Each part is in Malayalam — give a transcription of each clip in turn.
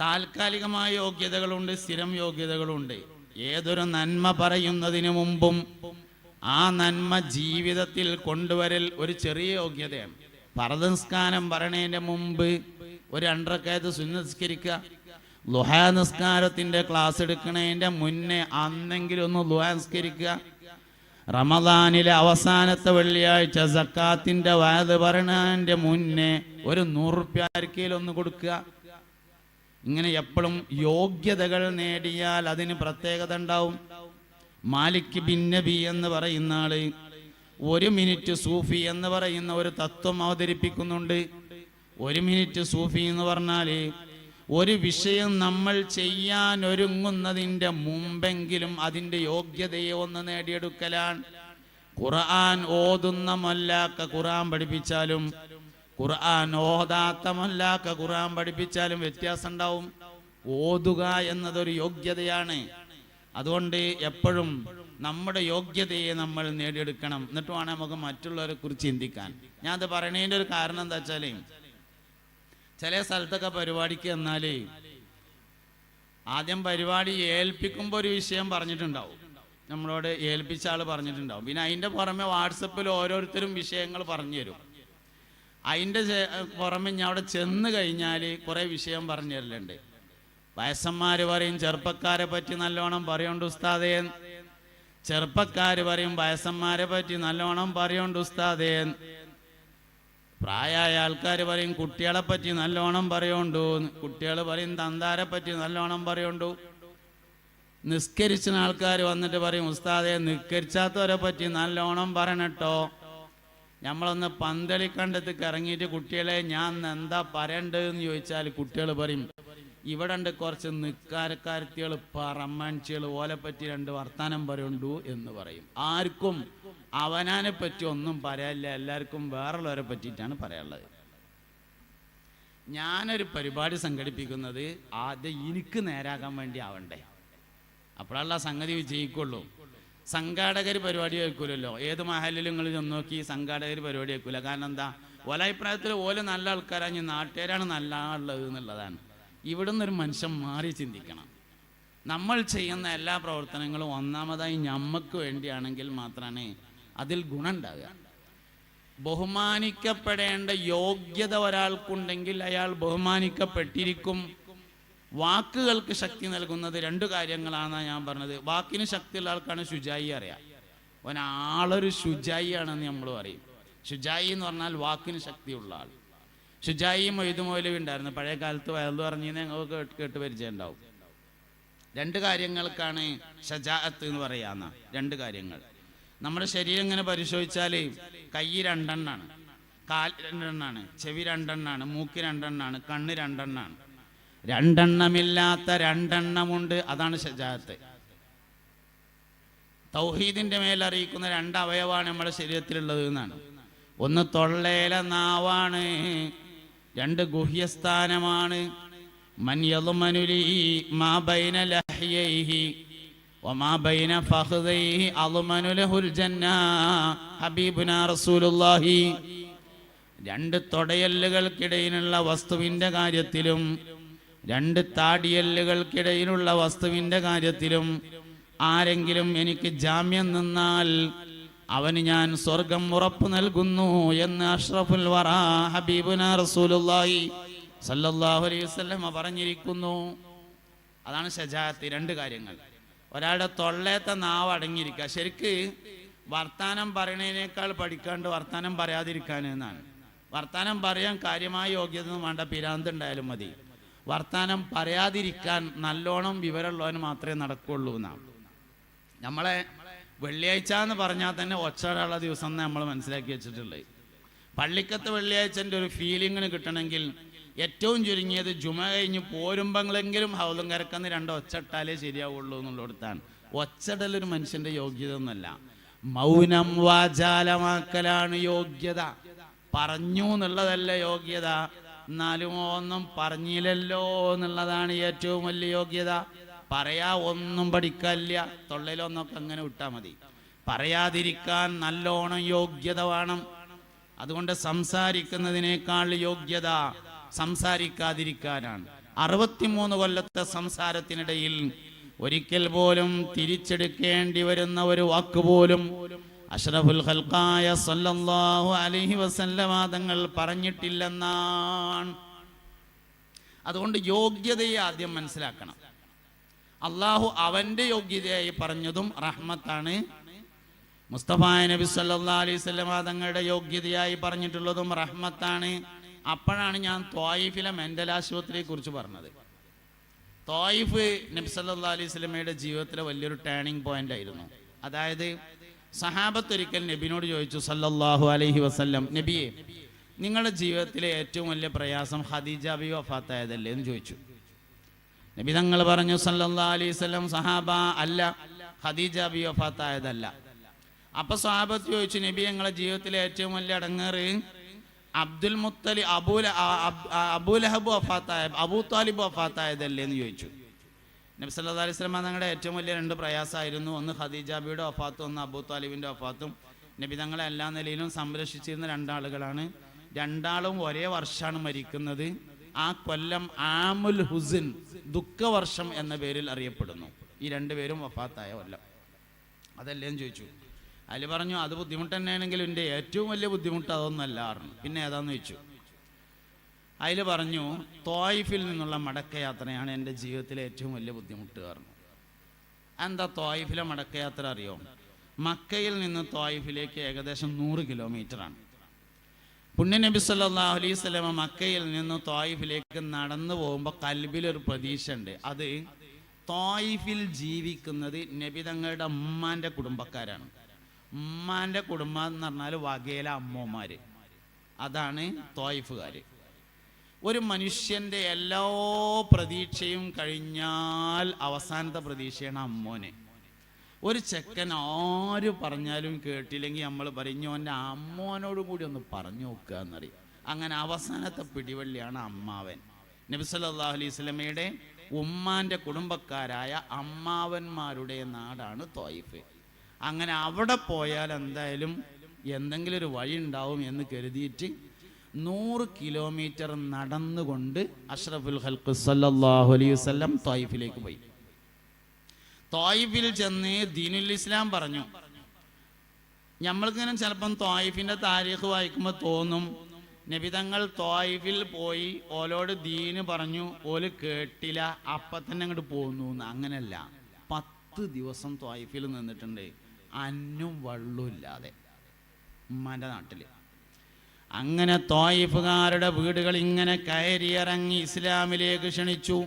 താൽക്കാലികമായ യോഗ്യതകളുണ്ട് സ്ഥിരം യോഗ്യതകളുണ്ട്. ഏതൊരു നന്മ പറയുന്നതിന് മുമ്പും ആ നന്മ ജീവിതത്തിൽ കൊണ്ടുവരൽ ഒരു ചെറിയ യോഗ്യതയാണ്. പരദംസ്കാരം പറയണതിന്റെ മുമ്പ് ഒരു രണ്ടരക്കായത്ത് സുനസ്കരിക്കുക ലുഹാ നിസ്കാരത്തിന്റെ ക്ലാസ് എടുക്കണതിന്റെ മുന്നേ അന്നെങ്കിലും ഒന്ന് ലുഹാ നിസ്കരിക്കുക. റമദാനിലെ അവസാനത്തെ വെള്ളിയാഴ്ച സക്കാത്തിന്റെ വയത് പറയണതിന്റെ മുന്നേ ഒരു നൂറുപ്യ ഒന്ന് കൊടുക്കുക. ഇങ്ങനെ എപ്പോഴും യോഗ്യതകൾ നേടിയാൽ അതിന് പ്രത്യേകത ഉണ്ടാവും. മാലിക് ബിൻ നബി എന്ന് പറയുന്ന ആൾ ഒരു മിനിറ്റ് സൂഫി എന്ന് പറയുന്ന ഒരു തത്വം അവതരിപ്പിക്കുന്നുണ്ട്. ഒരു മിനിറ്റ് സൂഫി എന്ന് പറഞ്ഞാൽ ഒരു വിഷയം നമ്മൾ ചെയ്യാൻ ഒരുങ്ങുന്നതിന്റെ മുമ്പെങ്കിലും അതിന്റെ യോഗ്യതയെ ഒന്ന് നേടിയെടുക്കലാണ്. ഖുർആൻ ഓതുന്ന മല്ലാക്ക ഖുർആൻ പഠിപ്പിച്ചാലും ഖുർആൻ ഓതാത്ത ഖുർആൻ പഠിപ്പിച്ചാലും വ്യത്യാസം ഉണ്ടാവും ഓതുക എന്നതൊരു യോഗ്യതയാണ്. അതുകൊണ്ട് എപ്പോഴും നമ്മുടെ യോഗ്യതയെ നമ്മൾ നേടിയെടുക്കണം. എന്നിട്ട് വേണം നമുക്ക് മറ്റുള്ളവരെ കുറിച്ച് ചിന്തിക്കാൻ. ഞാൻ അത് പറയണതിന്റെ ഒരു കാരണം എന്താ വെച്ചാൽ ചില സ്ഥലത്തൊക്കെ പരിപാടിക്ക് എന്നാൽ ആദ്യം പരിപാടി ഏൽപ്പിക്കുമ്പോൾ ഒരു വിഷയം പറഞ്ഞിട്ടുണ്ടാവും. നമ്മളോട് ഏൽപ്പിച്ച ആൾ പറഞ്ഞിട്ടുണ്ടാവും. പിന്നെ അതിന്റെ പുറമെ വാട്സപ്പിൽ ഓരോരുത്തരും വിഷയങ്ങൾ പറഞ്ഞു തരും അതിന്റെ പുറമെ ഞാൻ അവിടെ ചെന്ന് കഴിഞ്ഞാൽ കുറേ വിഷയം പറഞ്ഞു തരലുണ്ട്. വയസ്സന്മാർ പറയും ചെറുപ്പക്കാരെ പറ്റി നല്ലോണം പറയുണ്ട് ഉസ്താദേ. ചെറുപ്പക്കാർ പറയും വയസ്സന്മാരെ പറ്റി നല്ലോണം പറയുണ്ട് ഉസ്താദേൻ പ്രായമായ ആൾക്കാർ പറയും കുട്ടികളെ പറ്റി നല്ലോണം പറയുണ്ടു. കുട്ടികൾ പറയും തന്താരെ പറ്റി നല്ലോണം പറയുണ്ടു. നിസ്കരിച്ച ആൾക്കാർ വന്നിട്ട് പറയും ഉസ്താദേ നിസ്കരിച്ചാത്തവരെ പറ്റി നല്ലോണം പറയണട്ടോ. നമ്മളൊന്ന് പന്തളിക്കണ്ടത്ത് ഇറങ്ങിയിട്ട് കുട്ടികളെ ഞാൻ എന്താ പറയണ്ടതെന്ന് ചോദിച്ചാൽ കുട്ടികൾ പറയും ഇവിടെ ഉണ്ട് കുറച്ച് നിക്കാരക്കാരത്തികൾ പറമ്മണിച്ചുകൾ ഓലെ പറ്റി രണ്ട് വർത്താനം പറയുണ്ടു എന്ന് പറയും. ആർക്കും അവനാനെ പറ്റി ഒന്നും പറയാനില്ല എല്ലാവർക്കും വേറുള്ളവരെ പറ്റിയിട്ടാണ് പറയാനുള്ളത്. ഞാനൊരു പരിപാടി സംഘടിപ്പിക്കുന്നത് ആദ്യം എനിക്ക് നേരാകാൻ വേണ്ടി ആവണ്ടേ? അപ്പോഴല്ല സംഗതി വിജയിക്കുള്ളൂ. സംഘാടകർ പരിപാടി വയ്ക്കൂലല്ലോ ഏത് മഹലിലും നിങ്ങൾ ചെന്ന് നോക്കി സംഘാടകർ പരിപാടി വയ്ക്കൂല കാരണം എന്താ? ഓല അഭിപ്രായത്തിൽ ഓല നല്ല ആൾക്കാരാണ് നാട്ടുകാരാണ് നല്ല ആളുള്ളത് എന്നുള്ളതാണ്. ഇവിടെ നിന്നൊരു മനുഷ്യൻ മാറി ചിന്തിക്കണം. നമ്മൾ ചെയ്യുന്ന എല്ലാ പ്രവർത്തനങ്ങളും ഒന്നാമതായി ഞമ്മക്ക് വേണ്ടിയാണെങ്കിൽ മാത്രമാണ് അതിൽ ഗുണമുണ്ടാകുക ബഹുമാനിക്കപ്പെടേണ്ട യോഗ്യത ഒരാൾക്കുണ്ടെങ്കിൽ അയാൾ ബഹുമാനിക്കപ്പെട്ടിരിക്കും. വാക്കുകൾക്ക് ശക്തി നൽകുന്നത് രണ്ട് കാര്യങ്ങളാണ് ഞാൻ പറഞ്ഞത്. വാക്കിന് ശക്തിയുള്ള ആൾക്കാണ് ശുചായി അറിയാം. ആളൊരു ശുചായി ആണെന്ന് നമ്മൾ പറയും. ശുചായി എന്ന് പറഞ്ഞാൽ വാക്കിന് ശക്തിയുള്ള ആൾ. ശുചായി മൊയ്തു മൗലവി ഉണ്ടായിരുന്നു. പഴയ കാലത്ത് വയലു പറഞ്ഞു ഞങ്ങൾക്ക് കേട്ട് കേട്ട് പരിചയം ഉണ്ടാവും രണ്ട് കാര്യങ്ങൾക്കാണ് ഷജാഅത്ത് എന്ന് പറയാന്ന രണ്ട് കാര്യങ്ങൾ. നമ്മുടെ ശരീരം ഇങ്ങനെ പരിശോധിച്ചാൽ കൈ രണ്ടെണ്ണാണ്. കാൽ രണ്ടെണ്ണാണ്. ചെവി രണ്ടെണ്ണാണ്. മൂക്ക് രണ്ടെണ്ണാണ്. കണ്ണ് രണ്ടെണ്ണാണ്. രണ്ടെണ്ണമില്ലാത്ത രണ്ടെണ്ണമുണ്ട്. അതാണ് ശജാത്ത് തൗഹീദിന്റെ മേൽ അറിയിക്കുന്ന രണ്ട് അവയവാണ് നമ്മുടെ ശരീരത്തിലുള്ളത് എന്നാണ്. ഒന്ന് തൊള്ളേല നാവാണ് രണ്ട് ഗുഹ്യസ്ഥാനമാണ്. രണ്ട് തൊടയല്ലുകൾക്കിടയിലുള്ള വസ്തുവിന്റെ കാര്യത്തിലും രണ്ട് താടിയല്ലുകൾക്കിടയിലുള്ള വസ്തുവിന്റെ കാര്യത്തിലും ആരെങ്കിലും എനിക്ക് ജാമ്യം നിന്നാൽ അവന് ഞാൻ സ്വർഗം ഉറപ്പ് നൽകുന്നു എന്ന് അഷ്റഫുൽ വറ ഹബീബുന റസൂലുള്ളാഹി സല്ലല്ലാഹു അലൈഹി വസല്ലം പറഞ്ഞിരിക്കുന്നു. അതാണ് ഷജാത്ത് രണ്ട് കാര്യങ്ങൾ. ഒരാളുടെ തൊള്ളേത്ത നാവ് അടങ്ങിയിരിക്കുക. ശരിക്ക് വർത്താനം പറയണതിനേക്കാൾ പഠിക്കാണ്ട് വർത്താനം പറയാതിരിക്കാൻ എന്നാണ് വർത്താനം പറയാൻ കാര്യമായ യോഗ്യത ഒന്നും വേണ്ട. പിരാന്ത് ഉണ്ടായാലും മതി. വർത്താനം പറയാതിരിക്കാൻ നല്ലോണം വിവരമുള്ളവന് മാത്രമേ നടക്കുള്ളൂ എന്നാണ്. നമ്മളെ വെള്ളിയാഴ്ച എന്ന് പറഞ്ഞാൽ തന്നെ ഒച്ചയുള്ള ദിവസം നമ്മൾ മനസ്സിലാക്കി വെച്ചിട്ടുള്ളത്. പള്ളിക്കത്തെ വെള്ളിയാഴ്ചന്റെ ഒരു ഫീലിങ്ങിന് കിട്ടണമെങ്കിൽ ഏറ്റവും ചുരുങ്ങിയത് ജുമ കഴിഞ്ഞ് പോരുമ്പങ്ങളെങ്കിലും ഹൗലും കരക്കുന്ന രണ്ട് ഒച്ചട്ടാലേ ശരിയാവുള്ളൂ എന്നുള്ളിടത്താണ് ഒച്ചടലൊരു മനുഷ്യന്റെ യോഗ്യത ഒന്നല്ല മൗനം വാചാലമാക്കലാണ് യോഗ്യത. പറഞ്ഞു എന്നുള്ളതല്ല യോഗ്യത. എന്നാലും ഒന്നും പറഞ്ഞില്ലല്ലോ എന്നുള്ളതാണ് ഏറ്റവും വലിയ യോഗ്യത. പറയാ ഒന്നും പഠിക്കല്ല തൊള്ളയിലൊന്നൊക്കെ അങ്ങനെ വിട്ടാൽ മതി. പറയാതിരിക്കാൻ നല്ലോണം യോഗ്യത വേണം. അതുകൊണ്ട് സംസാരിക്കുന്നതിനേക്കാൾ യോഗ്യത സംസാരിക്കാതിരിക്കാനാണ്. അറുപത്തിമൂന്ന് കൊല്ലത്തെ സംസാരത്തിനിടയിൽ ഒരിക്കൽ പോലും തിരിച്ചെടുക്കേണ്ടി വരുന്ന ഒരു വാക്ക് പോലും അഷ്റഫുൽ ഖൽഖായ സല്ലല്ലാഹു അലൈഹി വസല്ലമ തങ്ങൾ പറഞ്ഞിട്ടില്ലെന്നാണ്. അതുകൊണ്ട് യോഗ്യതയെ ആദ്യം മനസ്സിലാക്കണം. അള്ളാഹു അവന്റെ യോഗ്യതയായി പറഞ്ഞതും റഹ്മത്താണ്. മുസ്തഫ നബി സല്ലാ അലൈഹി വസല്ലമ തങ്ങളുടെ യോഗ്യതയായി പറഞ്ഞിട്ടുള്ളതും റഹ്മത്താണ്. അപ്പോഴാണ് ഞാൻ ത്വായിഫിലെ മെന്റൽ ആശുപത്രിയെ കുറിച്ച് പറഞ്ഞത്. ത്വായിഫ് നബി സല്ലാ അലൈഹി സ്വലമയുടെ ജീവിതത്തിലെ വലിയൊരു ടേണിംഗ് പോയിന്റ് ആയിരുന്നു അതായത് സഹാബത്ത് ഒരിക്കൽ നബിനോട് ചോദിച്ചു സല്ലല്ലാഹു അലൈഹി വസല്ലം നബിയെ നിങ്ങളുടെ ജീവിതത്തിലെ ഏറ്റവും വലിയ പ്രയാസം ഹദീജ ബി വഫാത്തായതല്ലേ? എന്ന് ചോദിച്ചു. നബി തങ്ങൾ പറഞ്ഞു സല്ലല്ലാഹു അലൈഹി വസല്ലം സഹാബ അല്ല ഹദീജ ബി വഫാത്തായതല്ല. അപ്പൊ സഹാബത്ത് ചോദിച്ചു നബി ഞങ്ങളുടെ ജീവിതത്തിലെ ഏറ്റവും വലിയ അടങ്ങേറ് അബ്ദുൽ മുത്തലി അബൂല അബൂലഹബ് വഫാത്തായ അബൂ താലിബ് വഫാത്തായതല്ലേ? എന്ന് ചോദിച്ചു. നബി സല്ലല്ലാഹു അലൈഹി വസല്ലം തങ്ങളുടെ ഏറ്റവും വലിയ രണ്ട് പ്രയാസമായിരുന്നു. ഒന്ന് ഖദീജാബിയുടെ ഒഫാത്തും ഒന്ന് അബൂ താലിബിന്റെ ഒഫാത്തും നബി തങ്ങളെ എല്ലാ നിലയിലും സംരക്ഷിച്ചിരുന്ന രണ്ടാളുകളാണ്. രണ്ടാളും ഒരേ വർഷമാണ് മരിക്കുന്നത്. ആ കൊല്ലം ആമുൽ ഹുസിൻ ദുഃഖവർഷം എന്ന പേരിൽ അറിയപ്പെടുന്നു. ഈ രണ്ടുപേരും വഫാത്തായ കൊല്ലം. അതല്ലേ ചോദിച്ചു. അതിൽ പറഞ്ഞു അത് ബുദ്ധിമുട്ട് തന്നെയാണെങ്കിലും എന്റെ ഏറ്റവും വലിയ ബുദ്ധിമുട്ട് അതൊന്നല്ല പറഞ്ഞു. പിന്നെ ഏതാന്ന് ചോദിച്ചു. അതിൽ പറഞ്ഞു തോയിഫിൽ നിന്നുള്ള മടക്കയാത്രയാണ് എന്റെ ജീവിതത്തിലെ ഏറ്റവും വലിയ ബുദ്ധിമുട്ട് കാരണം എന്താ തോയിഫിലെ മടക്കയാത്ര അറിയോ? മക്കയിൽ നിന്ന് തോയിഫിലേക്ക് ഏകദേശം നൂറ് കിലോമീറ്ററാണ്. പുണ്യനബി സല്ലല്ലാഹു അലൈഹി സ്വലമ മക്കയിൽ നിന്ന് തോയിഫിലേക്ക് നടന്നു പോകുമ്പോൾ കൽബിലൊരു പ്രതീക്ഷ ഉണ്ട് അത് തോയിഫിൽ ജീവിക്കുന്നത് നബി തങ്ങളുടെ ഉമ്മാന്റെ കുടുംബക്കാരാണ്. ഉമ്മാന്റെ കുടുംബം എന്ന് പറഞ്ഞാൽ വകയിലെ അമ്മമാര്. അതാണ് തോയിഫുകാര്. ഒരു മനുഷ്യന്റെ എല്ലാ പ്രതീക്ഷയും കഴിഞ്ഞാൽ അവസാനത്തെ പ്രതീക്ഷയാണ് അമ്മോനെ. ഒരു ചെക്കൻ ആര് പറഞ്ഞാലും കേട്ടില്ലെങ്കിൽ നമ്മൾ പറഞ്ഞു അവന്റെ അമ്മോനോട് കൂടി ഒന്ന് പറഞ്ഞു നോക്കുക എന്നറിയാം. അങ്ങനെ അവസാനത്തെ പിടിവള്ളിയാണ് അമ്മാവൻ. നബി സല്ലല്ലാഹു അലൈഹി സ്വലമയുടെ ഉമ്മാന്റെ കുടുംബക്കാരായ അമ്മാവന്മാരുടെ നാടാണ് തോയിഫ് അങ്ങനെ അവിടെ പോയാൽ എന്തായാലും എന്തെങ്കിലും ഒരു വഴി ഉണ്ടാവും എന്ന് കരുതിയിട്ട് നൂറ് കിലോമീറ്റർ നടന്നുകൊണ്ട് അഷ്റഫുൽ ഹൽക്ക് സല്ലാഹു അലൈഹി വസല്ലം തോയിഫിലേക്ക് പോയി. തോയിഫിൽ ചെന്ന് ദീനുൽ ഇസ്ലാം പറഞ്ഞു നമ്മൾക്കിങ്ങനെ ചിലപ്പം തോയിഫിന്റെ താരീഖ് വായിക്കുമ്പോൾ തോന്നും. നബിതങ്ങൾ തോയിഫിൽ പോയി ഓലോട് ദീന് പറഞ്ഞു ഓൽ കേട്ടില്ല അപ്പം തന്നെ അങ്ങോട്ട് പോന്നു അങ്ങനല്ല. പത്ത് ദിവസം തോയിഫിൽ നിന്നിട്ടുണ്ട്. അന്നും വള്ളുമില്ലാതെ ഉമ്മാന്റെ നാട്ടിൽ. അങ്ങനെ തോയിഫുകാരുടെ വീടുകൾ ഇങ്ങനെ കയറിയിറങ്ങി ഇസ്ലാമിലേക്ക് ക്ഷണിച്ചു.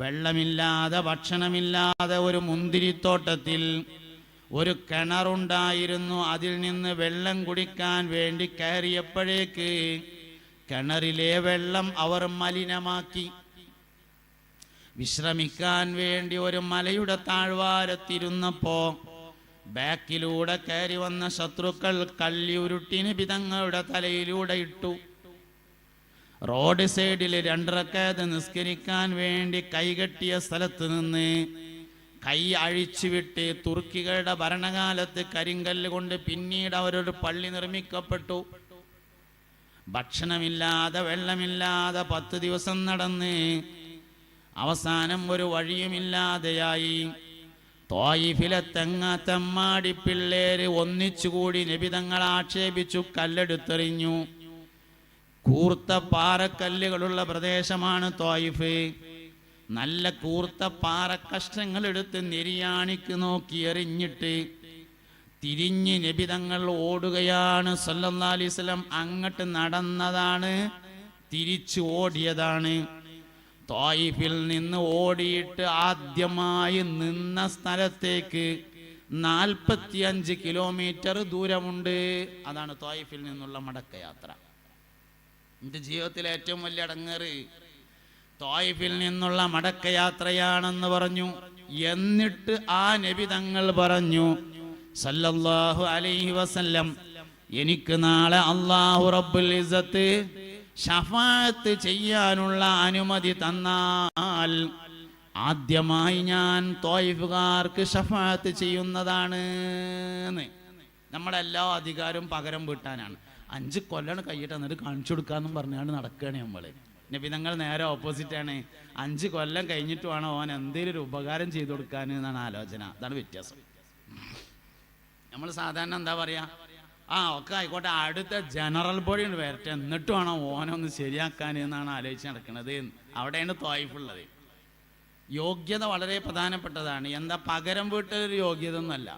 വെള്ളമില്ലാതെ ഭക്ഷണമില്ലാതെ ഒരു മുന്തിരിത്തോട്ടത്തിൽ ഒരു കിണറുണ്ടായിരുന്നു. അതിൽ നിന്ന് വെള്ളം കുടിക്കാൻ വേണ്ടി കയറിയപ്പോഴേക്ക് കിണറിലെ വെള്ളം അവർ മലിനമാക്കി. വിശ്രമിക്കാൻ വേണ്ടി ഒരു മലയുടെ താഴ്വാരത്തിരുന്നപ്പോ ബാക്കിലൂടെ കയറി വന്ന ശത്രുക്കൾ കല്ലിയുരുട്ടിന് പിതങ്ങളുടെ തലയിലൂടെ ഇട്ടു. റോഡ് സൈഡിൽ രണ്ടരക്കാത് നിസ്കരിക്കാൻ വേണ്ടി കൈകെട്ടിയ സ്ഥലത്ത് നിന്ന് കൈ അഴിച്ചുവിട്ട് തുർക്കികളുടെ ഭരണകാലത്ത് കരിങ്കല്ല് കൊണ്ട് പിന്നീട് അവരൊരു പള്ളി നിർമ്മിക്കപ്പെട്ടു. ഭക്ഷണമില്ലാതെ വെള്ളമില്ലാതെ പത്ത് ദിവസം നടന്ന് അവസാനം ഒരു വഴിയുമില്ലാതെയായി. തോയിഫിലെ തെങ്ങ തെമ്മാടി പിള്ളേര് ഒന്നിച്ചുകൂടി നിബിതങ്ങൾ ആക്ഷേപിച്ചു കല്ലെടുത്തെറിഞ്ഞു. കൂർത്ത പാറക്കല്ലുകളുള്ള പ്രദേശമാണ് തോയിഫ്. നല്ല കൂർത്ത പാറക്കഷ്ണങ്ങൾ എടുത്ത് നിര്യാണിക്ക് നോക്കി എറിഞ്ഞിട്ട് തിരിഞ്ഞ് നിബിതങ്ങൾ ഓടുകയാണ് സല്ലല്ലാഹു അലൈഹി വസല്ലം. അങ്ങോട്ട് നടന്നതാണ് തിരിച്ചു ഓടിയതാണ്. തോയിഫിൽ നിന്ന് ഓടിയിട്ട് ആദ്യമായി നിന്ന സ്ഥലത്തേക്ക് നാൽപ്പത്തിയഞ്ച് കിലോമീറ്റർ ദൂരമുണ്ട്. അതാണ് തോയിഫിൽ നിന്നുള്ള മടക്കയാത്ര. എന്റെ ജീവിതത്തിലെ ഏറ്റവും വലിയ അടങ്ങേറ് തോയിഫിൽ നിന്നുള്ള മടക്കയാത്രയാണെന്ന് പറഞ്ഞു. എന്നിട്ട് ആ നബി തങ്ങൾ പറഞ്ഞു സല്ലല്ലാഹു അലൈഹി വസല്ലം എനിക്ക് നാളെ അള്ളാഹു റബ്ബുൽ ഇസ്സത്ത് ഷഫാത്ത് ചെയ്യാനുള്ള അനുമതി തന്നാൽ ആദ്യമായി ഞാൻ തോയിഫുകാർക്ക് ഷഫാത്ത് ചെയ്യുന്നതാണ് എല്ലാ അധികാരവും പകരം വീട്ടാനാണ്. അഞ്ച് കൊല്ലാണ് കൈയിട്ട് എന്നിട്ട് കാണിച്ചു കൊടുക്കാന്നും പറഞ്ഞാണ് നടക്കുകയാണ് നമ്മൾ. നബിതങ്ങൾ നേരെ ഓപ്പോസിറ്റാണ് അഞ്ച് കൊല്ലം കഴിഞ്ഞിട്ട് വേണം ഓൻ എന്തെങ്കിലും ഒരു ഉപകാരം ചെയ്തു കൊടുക്കാൻ എന്നാണ് ആലോചന. അതാണ് വ്യത്യാസം. നമ്മൾ സാധാരണ എന്താ പറയാ? ആ ഒക്കെ ആയിക്കോട്ടെ. അടുത്ത ജനറൽ ബോഡി ഉണ്ട് വരട്ടെ. എന്നിട്ട് വേണം ഓനൊന്ന് ശരിയാക്കാൻ എന്നാണ് ആലോചിച്ച് നടക്കുന്നത് അവിടെയാണ് തോയ്ഫുള്ളത് യോഗ്യത വളരെ പ്രധാനപ്പെട്ടതാണ്. എന്താ പകരം വീട്ടൊരു യോഗ്യത ഒന്നുമല്ല